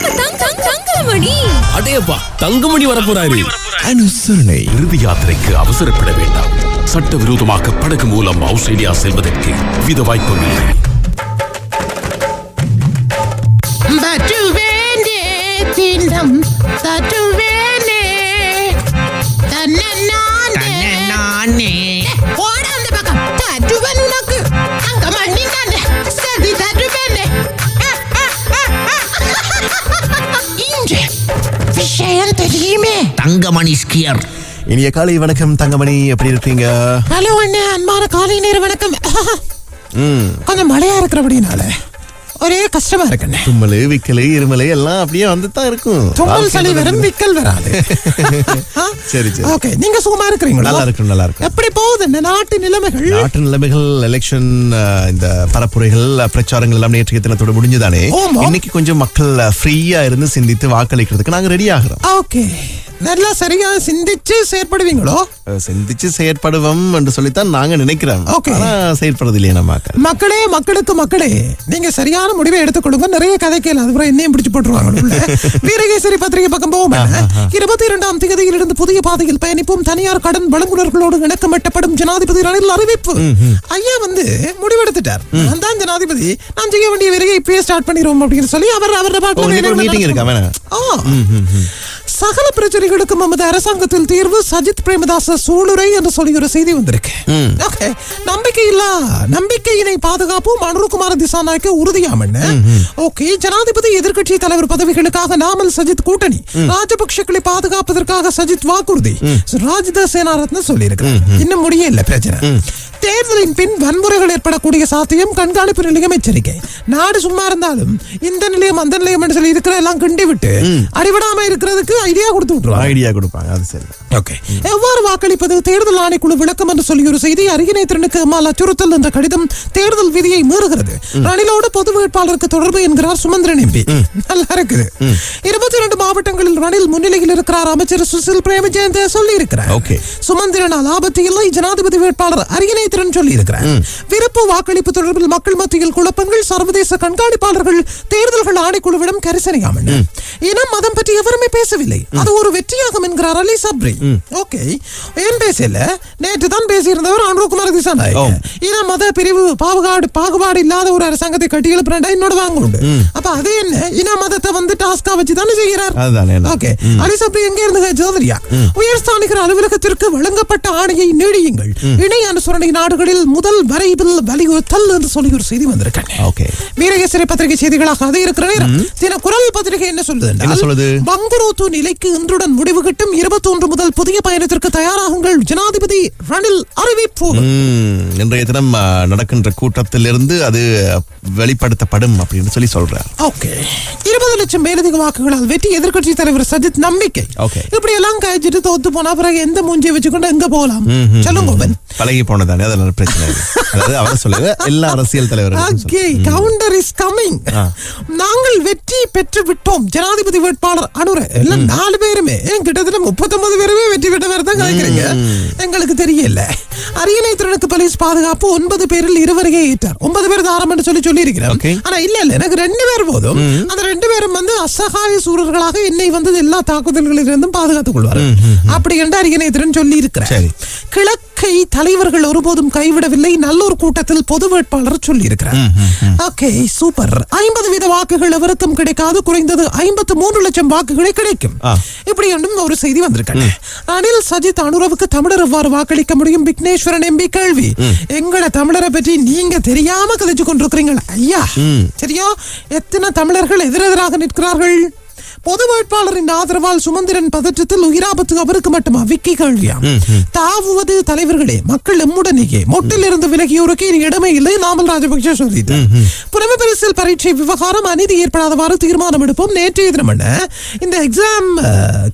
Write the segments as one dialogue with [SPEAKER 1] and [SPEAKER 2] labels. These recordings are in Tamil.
[SPEAKER 1] தங்கமணி.
[SPEAKER 2] அடேப்பா தங்கமணி வரப்போறாரு.
[SPEAKER 3] அனுசரணை.
[SPEAKER 4] இறுதி யாத்திரைக்கு அவசரப்பட வேண்டாம். சட்டவிரோதமாக படகு மூலம் ஆஸ்திரேலியா செல்வதற்கு வித
[SPEAKER 5] தினம் தட்டுவேனே தன்னே போட விஷயம் தெரியுமே.
[SPEAKER 6] தங்கமணி ஸ்கியர்
[SPEAKER 3] இனிய காலை வணக்கம் தங்கமணி. எப்படி இருக்கீங்க?
[SPEAKER 5] ஹலோ அண்ணே அன்பான காலை நேர வணக்கம். கொஞ்சம் மழையா இருக்கிறபடினால ஒரே கஷ்டமா இருக்குண்ணே
[SPEAKER 3] தும்மல் விக்கல் இருமல் எல்லாம் அப்படியே வந்து தான் இருக்கும்.
[SPEAKER 5] தும்மல் சளி வரும் விக்கல் வராது.
[SPEAKER 3] சரி சரி.
[SPEAKER 5] ஓகே நீங்க சுகமா இருக்கிறீங்களா?
[SPEAKER 3] நல்லா இருக்கும் நல்லா இருக்கும்
[SPEAKER 5] எப்படி போகுது இந்த நாட்டு நிலைமைகள்?
[SPEAKER 3] நாட்டு நிலைமைகள் எலெக்ஷன் இந்த பரப்புரைகள் பிரச்சாரங்கள் எல்லாம் நேற்றைய தினத்தோட முடிஞ்சுதானே. இன்னைக்கு கொஞ்சம் மக்கள் ஃப்ரீயா இருந்து சிந்தித்து வாக்களிக்கிறதுக்கு நாங்க ரெடி ஆகிறோம்.
[SPEAKER 5] ஓகே. நல்லா சரியா சிந்திச்சு செயற்படுவீங்களோ?
[SPEAKER 3] சிந்திச்சு செயற்படுவோம் என்று சொல்லித்தான் நாங்க நினைக்கிறோம். ஆனா செயற்படுறது இல்லையா நம்ம மக்கள்
[SPEAKER 5] மக்களே மக்களுக்கு மக்களே நீங்க சரியான முடிவை எடுத்துக்கொள்ளுங்க. நிறைய கதை கேள்வி அதுக்கப்புறம் என்னையும் பிடிச்சு போட்டுருவாங்க. வீரகேசரி பத்திரிகை பக்கம் போவோம் இருபத்தி இரண்டாம் தேதியில் இருந்து புதிய பாதையில் பயணிப்போம். தனியார் கடன் வழங்குனர்களோடு இணக்கமிட்டப்படும் ஜனாதிபதி ரணில் அறிவிப்பு. ஐயா வந்து முடிவெடுத்துட்டார். நான் தான் ஜனாதிபதி. நான் செய்ய வேண்டிய வேலையை இப்பயே ஸ்டார்ட் பண்ணிடுவோம் அப்படின்னு சொல்லி அவர் அவர்
[SPEAKER 3] ஓ, இன்னைக்கு ஒரு
[SPEAKER 5] பிரச்சனைகளுக்கும் நமது அரசாங்கத்தில் தீர்வு சஜித் பிரேமதாச சூளுரை என்று சொல்லி ஒரு செய்தி வந்திருக்கு. ஓகே. நம்பிக்கை இல்ல நம்பிக்கையினை பாதுகாப்போம் அனுருகுமார திசாநாயக்க உறுதியாமன்னு ஓகே. ஜனாதிபதி எதிர்க்கட்சி தலைவர் பதவிகளுக்காக நாமல் சஜித் கூட்டணி. ராஜபக்ஷக்களை பாதுகாப்பதற்காக சஜித் வாக்குறுதி. ராஜித சேனாரத்ன சொல்லியிருக்கிறார். இன்னும் முடிய இல்ல பிரச்சனை. தேர்தலின் பின் வன்முறைகள் ஏற்படக்கூடிய சாத்தியம் கண்காணிப்பு நிலையம் எச்சரிக்கை. நாடு சும்மா இருந்தாலும் இந்த நிலையம் அந்த நிலையம் என்று சொல்லி இருக்கிற எல்லாம் கிண்டி விட்டு அடிபடாம இருக்கிறதுக்கு ஐடியா கொடுத்து விட்டுருவாங்க.
[SPEAKER 3] ஐடியா கொடுப்பாங்க அது சரி.
[SPEAKER 5] ஓகே எவ்வாறு வாக்களிப்பது? தேர்தல் ஆணைக்குழு விளக்கம் என்று சொல்லி ஒரு செய்தி அருகினேத்திரனுக்கு அம்மாள் அச்சுறுத்தல் என்ற கடிதம் தேர்தல் விதியை மீறுகிறது. ரணிலோடு பொது வேட்பாளருக்கு தொடர்பு என்கிறார் சுமந்திரன் எம்பி. நல்லா இருக்குது. இருபத்தி இரண்டு ரணில் முன்னிலையில் இருக்கிறார் அமைச்சர் சுசில் பிரேமஜெயந்த சொல்லி இருக்கிறார்
[SPEAKER 3] Okay.
[SPEAKER 5] சுமந்திரனால் ஆபத்து இல்லை ஜனாதிபதி வேட்பாளர் அருகினேத்திரன் சொல்லி இருக்கிறார் விருப்பு வாக்களிப்பு தொடர்பில் மக்கள் மத்தியில் குழப்பங்கள் சர்வதேச கண்காணிப்பாளர்கள் தேர்தல்கள் ஆணைக்குழுவிடம் கரிசனையாமன் இனம் மதம் பற்றி எவருமே பேசவில்லை. அது ஒரு வெற்றியாகும் என்கிறார் அலி சப்ரி. ஓகே. ஏன் பேசல நேற்று தான் பேசியிருந்தவர் அனுகுமார் திசாநாயக் இன மத பிரிவு பாகுபாடு பாகுபாடு இல்லாத ஒரு அரசாங்கத்தை கட்டி எழுப்புறா என்னோட வாங்க உண்டு அப்ப அது என்ன? இன மதத்தை வந்து டாஸ்கா வச்சு தானே செய்கிறார்
[SPEAKER 3] அதுதானே
[SPEAKER 5] ஓகே அலி சப்ரி எங்க இருந்து ஜோதரியா? உயர்ஸ்தானிகர் அலுவலகத்திற்கு வழங்கப்பட்ட ஆணையை நீடியுங்கள். இணை அனுசரணை நாடுகளில் முதல் வரைவில் வலியுறுத்தல் என்று சொல்லி ஒரு செய்தி வந்திருக்காங்க வீரகேசரி பத்திரிகை செய்திகளாக அது இருக்கிற நேரம் தின குரல் பத்திரிகை என்ன சொல்லுது? பங்குரோத்து நிலைக்கு இன்றுடன் முடிவு கிட்டும் இருபத்தி ஒன்று முதல் புதிய பயணத்திற்கு தயாராகுங்கள் ஜனாதிபதி ரணில் அறிவிப்பு.
[SPEAKER 3] இன்றைய தினம் நடக்கின்ற கூட்டத்திலிருந்து அது வெளிப்படுத்தப்படும் அப்படின்னு சொல்லி சொல்றார்.
[SPEAKER 5] ஓகே. இருபது லட்சம் மேலதிக வாக்குகளால் வெற்றி எதிர்க்கட்சி தலைவர் சஜித் நம்பிக்கை. இப்படி எல்லாம் கழிச்சிட்டு தோத்து போனா பிறகு எந்த மூஞ்சியை வச்சுக்கொண்டு எங்க போகலாம்? சொல்லுங்க
[SPEAKER 3] பழகி போனதானே அதெல்லாம் பிரச்சனை அதாவது அவர் சொல்லுங்க எல்லா அரசியல் தலைவர்களும்
[SPEAKER 5] ஓகே கவுண்டர் இஸ் கமிங் நாங்கள் வெற்றி பெற்று விட்டோம். ஜனாதிபதி வேட்பாளர் அனுர எல்லாம் நாலு பேருமே ஏன் கிட்டத்தட்ட முப்பத்தொன்பது பேருமே வெற்றி பெற்ற மாதிரி தான் கலைக்கிறீங்க எங்களுக்கு தெரியல. அரியணை திறனுக்கு போலீஸ் பாதுகாப்பு ஒன்பது பேரில் இருவரையே ஏற்றார் ஒன்பது பேர் தாரம் சொல்லி சொல்லி இருக்கிறேன்
[SPEAKER 3] Okay.
[SPEAKER 5] ஆனா இல்ல இல்ல எனக்கு ரெண்டு பேர் போதும். அந்த ரெண்டு பேரும் வந்து அசகாய சூரர்களாக என்னை வந்து எல்லா தாக்குதல்களிலிருந்தும் பாதுகாத்துக் கொள்வார் அப்படி என்று அரியணை திறன் சொல்லி இருக்கிறேன்
[SPEAKER 3] சரி.
[SPEAKER 5] கிழக்கை தலைவர்கள் ஒருபோதும் கைவிடவில்லை. நல்லூர் கூட்டத்தில் பொது வேட்பாளர் சொல்லி இருக்கிறார் ஓகே சூப்பர். ஐம்பது வீத வாக்குகள் எவருக்கும் கிடைக்காது. குறைந்தது ஐம்பத்து மூன்று லட்சம் வாக்குகளே கிடைக்கும். இப்படி என்றும் ஒரு செய்தி வந்திருக்காங்க. ரணில் சஜித் அனுரவுக்கு தமிழர் எவ்வாறு வாக்களிக்க முடியும்? விக்னேஸ்வரன் எம்பி கேள்வி. எங்கட தமிழரை பற்றி நீங்க தெரியாம கதைச்சு கொண்டிருக்கிறீங்க ஐயா சரியா? எத்தனை தமிழர்கள் எதிரெதிராக நிற்கிறார்கள்? பொது வேட்பாளரின் ஆதரவால் சுமந்திரன் பதற்றத்தில் உயிராபத்து அவருக்கு மட்டுமா விக்கி கேள்வியா தாவுவது தலைவர்களே மக்கள் எம்முடனேயே. மொட்டிலிருந்து விலகியோருக்கு இனி இடமே இல்லை நாமல் ராஜபக்ஷ சொல்லிட்டு புலமை பரிசில் பரீட்சை விவகாரம் அநீதி ஏற்படாதவாறு தீர்மானம் எடுப்போம். நேற்றைய தினம் இந்த எக்ஸாம்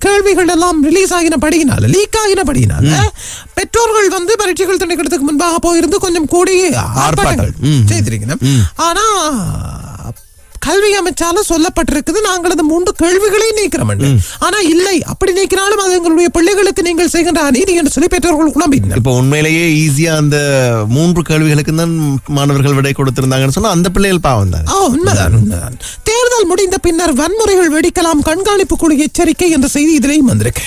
[SPEAKER 5] கேள்விகள் எல்லாம் ரிலீஸ் ஆகின படியினால லீக் ஆகின படியினால பெற்றோர்கள் வந்து பரீட்சைகள் திணைக்கிறதுக்கு முன்பாக போயிருந்து கொஞ்சம் கூடி ஆர்ப்பாட்டங்கள். செய்திருக்கணும் ஆனா கல்வி அமைச்சால சொல்லப்பட்டிருக்குது. நாங்கள் அந்த மூன்று கேள்விகளை நீக்கிறோம். ஆனா இல்லை. அப்படி நீக்கினாலும் அது எங்களுடைய பிள்ளைகளுக்கு நீங்கள் செய்கின்ற அநீதி என்று சொல்லி பெற்றோர்கள் குழம்பினர்
[SPEAKER 3] இப்போ உண்மையிலேயே ஈஸியா அந்த மூன்று கேள்விகளுக்கு தான் மாணவர்கள் விடை கொடுத்திருந்தாங்கன்னு சொன்னா அந்த பிள்ளைகள் பாவம் தான்
[SPEAKER 5] உண்மைதான் உண்மைதான். தேர்தல் முடிந்த பின்னர் வன்முறைகள் வெடிக்கலாம் கண்காணிப்பு குழு எச்சரிக்கை என்ற செய்தி இதிலேயும் வந்திருக்கு.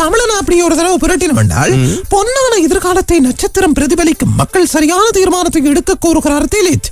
[SPEAKER 5] தமிழன் அப்படி ஒரு தடவை புரட்டினம் என்றால் பொன்னான எதிர்காலத்தை நட்சத்திரம் பிரதிபலிக்கும் மக்கள் சரியான தீர்மானத்தை எடுக்க கோருகிறார் திலித்.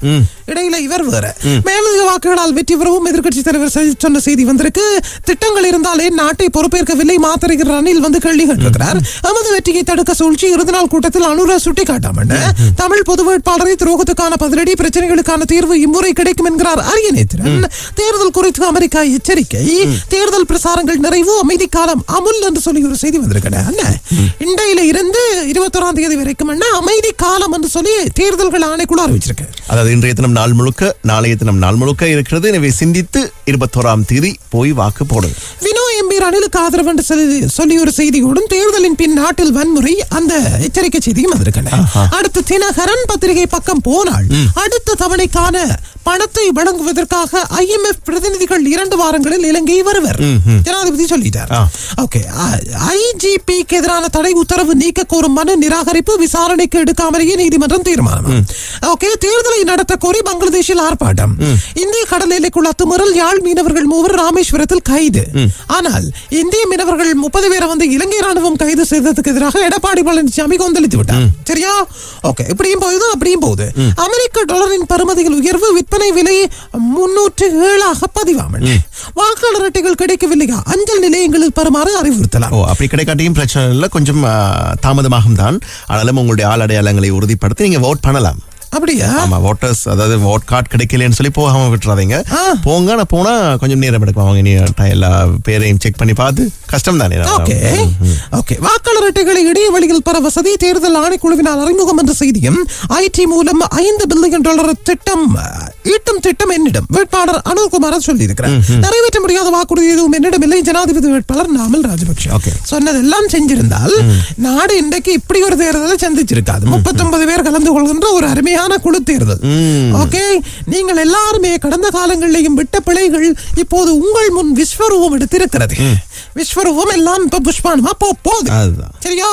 [SPEAKER 5] இடையில இவர் வேற. மேலதிக வாக்குகளால் வெற்றி பெறவும் எதிர்க்கட்சி தலைவர் சொன்ன செய்தி வந்திருக்கு. திட்டங்கள் இருந்தாலே நாட்டை பொறுப்பேற்கவில்லை மாத்திரைகிற ரணில் வந்து கேள்வி கேட்டிருக்கிறார். எமது வெற்றியை தடுக்க சூழ்ச்சி இறுதி நாள் கூட்டத்தில் அனுர சுட்டிக்காட்டாமல் தமிழ் பொது வேட்பாளரை துரோகத்துக்கான பதிலடி பிரச்சனைகளுக்கான தீர்வு இம்முறை கிடைக்கும் என்கிறார் அரியநேத்திரன் தேர்தல் குறித்து அமெரிக்கா எச்சரிக்கை. தேர்தல் பிரசாரங்கள் நிறைவு அமைதி காலம் அமுல் என்று சொல்லி ஒரு செய்தி வந்திருக்கேன் இண்டையில இருந்து இருபத்தோராம் தேதி வரைக்கும் அமைதி காலம் என்று சொல்லி தேர்தல்கள் ஆணைக்குழு அறிவிச்சிருக்கு.
[SPEAKER 3] அதாவது இன்றைய தினம் நாள் முழுக்க நாளைய தினம் நாள் முழுக்க இருக்கிறது. எனவே சிந்தித்து இருபத்தோராம் தேதி போய் வாக்கு போடுங்க
[SPEAKER 5] வினோ எம்பி ரணிலுக்கு ஆதரவு என்று சொல்லி ஒரு செய்தியோடும் தேர்தலின் பின் நாட்டில் வன்முறை அந்த எச்சரிக்கை செய்தியும் அடுத்து தினகரன் பத்திரிகை பக்கம் போனால் அடுத்த தவணைக்கான பணத்தை வழங்குவதற்காக ஐஎம்எஃப் பிரதிநிதிகள் இரண்டு வாரங்களில் இலங்கை வருவர். ஜனாதிபதி சொல்லிட்டார். ஓகே. ஐஜிபிக்கு எதிரான தடை உத்தரவு நீக்க கோரும் மனு நிராகரிப்பு விசாரணைக்கு எடுக்காமலேயே நீதிமன்றம் தீர்மானம். ஓகே. தேர்தலை நடத்த கோரி பங்களாதேஷில் ஆர்ப்பாட்டம். இந்திய கடல் எல்லைக்குள் அத்துமீறல் யாழ் மீனவர்கள் மூவர் ராமேஸ்வரத்தில் கைது. ஆனால் இந்திய மீனவர்கள் முப்பது பேரை வந்து இலங்கை ராணுவம் கைது செய்ததுக்கு எதிராக எடப்பாடி பழனிசாமி கொந்தளித்து விட்டார். சரியா? ஓகே. இப்படியும் போகுது அப்படியும் போகுது. அமெரிக்க டாலரின் பருமதிகள் உயர்வு விற்பனை விலை முன்னூற்று ஏழாக பதிவாமல். வாக்காளர் அட்டைகள் கிடைக்கவில்லையா? அஞ்சல் நிலையங்களில் பெறுமாறு அறிவுறுத்தலாம்.
[SPEAKER 3] ஓ அப்படி கிடைக்காட்டியும் பிரச்சனை இல்லை. கொஞ்சம் தாமதமாகும் தான் ஆனாலும் உங்களுடைய ஆள் அடையாளங்களை உறுதிப்படுத்தி நீங்க vote பண்ணலாம்.
[SPEAKER 5] அப்படியா?
[SPEAKER 3] ஆமா ஓட்டர்ஸ் அதாவது vote கார்டு கிடைக்கலன்னு சொல்லி போகாம விட்டுறாதீங்க. போங்க ஆனா போனா கொஞ்சம் நேரம் எடுக்கும் அவங்க நீ எல்லா பேரையும் செக் பண்ணி பார்த்து கஷ்டம் தானே
[SPEAKER 5] ஓகே. ஓகே வாக்காளர் அட்டைகளை இடையே வழியில் பெற வசதி தேர்தல் ஆணைக்குழுவினால் அறிமுகம் என்ற செய்தியும் ஐடி மூலம் ஐந்து பில்லியன் டாலர் திட்டம் ஈட்டும் திட்டம் என்னிடம் வேட்பாளர் அனுர்குமார் சொல்லியிருக்கிறார். நிறைவேற்ற முடியாத வாக்குறுதி எதுவும் என்னிடம் இல்லை. ஜனாதிபதி வேட்பாளர் நாமல் ராஜபக்ஷ. சொன்னதெல்லாம் செஞ்சிருந்தால் நாடு இன்றைக்கு இப்படி ஒரு தேர்தலை சந்திச்சிருக்காது. முப்பத்தொன்பது பேர் கலந்து கொள்கின்ற ஒரு அருமையான குழு தேர்தல். ஓகே. நீங்கள் எல்லாருமே கடந்த காலங்களிலேயும் விட்ட பிழைகள் இப்போது உங்கள் முன் விஸ்வரூபம் எடுத்திருக்கிறது. விஸ்வரூபம் எல்லாம் இப்ப புஷ்பானமா போ போகுது.
[SPEAKER 3] அதுதான்.
[SPEAKER 5] சரியா?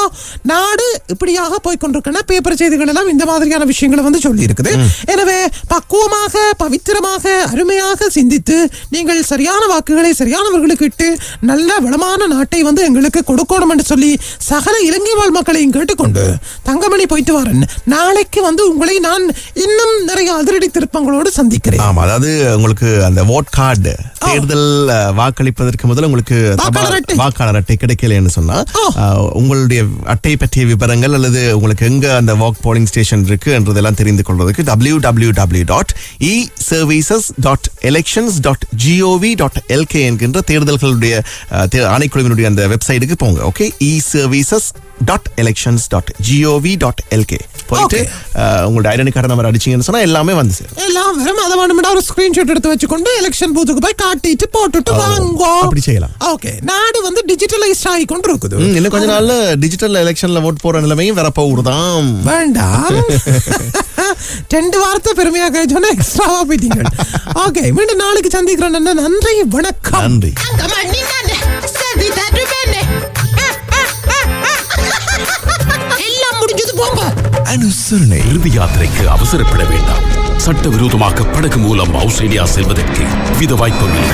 [SPEAKER 5] நாடு இப்படியாக போய் கொண்டிருக்கிற பேப்பர் செய்திகள் எல்லாம் இந்த மாதிரியான விஷயங்களை வந்து சொல்லி இருக்குது எனவே பக்குவமாக பவித்திரமாக அருமையாக சிந்தித்து நீங்கள் சரியான வாக்குகளை சரியானவர்களுக்கு இட்டு நல்ல வளமான நாட்டை வந்து எங்களுக்கு கொடுக்கணும் என்று சொல்லி சகல இலங்கை வாழ் மக்களையும் கேட்டுக்கொண்டு தங்கமணி போயிட்டு வரேன். நாளைக்கு வந்து உங்களை நான் இன்னும் நிறைய அதிரடி திருப்பங்களோடு சந்திக்கிறேன்.
[SPEAKER 3] ஆமா அதாவது உங்களுக்கு அந்த vote கார்டு தேர்தல் வாக்களிப்பதற்கு முதல்ல உங்களுக்கு
[SPEAKER 5] வாக்காளர் அட்டை.
[SPEAKER 3] வாக்காளர் அட்டை கிடைக்கலன்னு சொன்னா உங்களுடைய அட்டை பற்றிய விவரங்கள் அல்லது உங்களுக்கு எங்க அந்த வாக் போலிங் ஸ்டேஷன் இருக்கு என்றதெல்லாம் தெரிந்து கொள்வதற்கு W W W dot e services dot elections dot gov dot LK என்கின்ற தேர்தல்களுடைய ஆணைக்குழுவினுடைய அந்த வெப்சைட்டுக்கு போங்க okay e services dot elections dot gov dot LK போயிட்டு உங்களுடைய ஐடென்டி கார்டு நம்பர் அடிச்சீங்கன்னு சொன்னா எல்லாமே வந்து
[SPEAKER 5] எல்லாம் வெறும் அதை வேணும்னா ஒரு ஸ்கிரீன்ஷாட் எடுத்து வச்சுக்கொண்டு எலெக்ஷன் பூத்துக்கு போய் காட்டிட்டு போட்டுட்டு வாங்கோ.
[SPEAKER 3] அப்படி செய்யலாம்.
[SPEAKER 5] ஓகே நாடு வந்து டிஜிட்டலைஸ் ஆகி கொண்டு இருக்குது
[SPEAKER 3] ம், இன்னும் கொஞ்ச நாள்ல டிஜிட்டல் எலெக்ஷன்ல ஓட் போற நிலைமையும் வரப்போகுதுதான்
[SPEAKER 5] வேண்டாம். ரெண்டு வாரத்தை பெருமையாக சொன்னா எக்ஸ்ட்ராவா போயிட்டீங்க. ஓகே மீண்டும் நாளைக்கு சந்திக்கிறோம். நன்றி. நன்றி வணக்கம்.
[SPEAKER 3] நன்றி.
[SPEAKER 1] எல்லாம் முடிஞ்சது போங்க.
[SPEAKER 3] அனுசரணை
[SPEAKER 4] இறுதி யாத்திரைக்கு அவசரப்பட வேண்டாம். சட்டவிரோதமாக படகு மூலம் ஆஸ்திரேலியா செல்வதற்கு வித வாய்ப்பும் இல்லை.